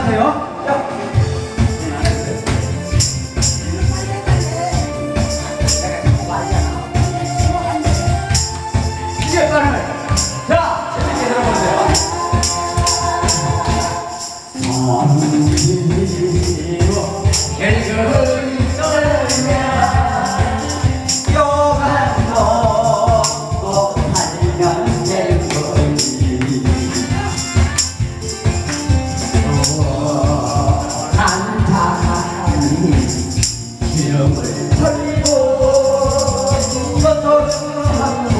같아요. 이름을 털고 이것도 사랑하는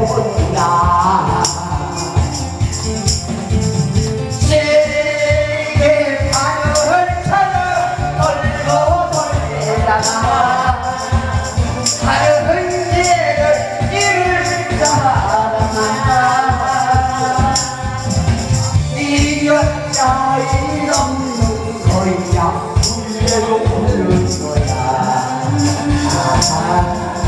해본다. 제게 방을 찾아 돌고 돌리다가 다른 길을 잃을 사람아. 이 여자의 넘는 거야. 울려도 우는 거야 아,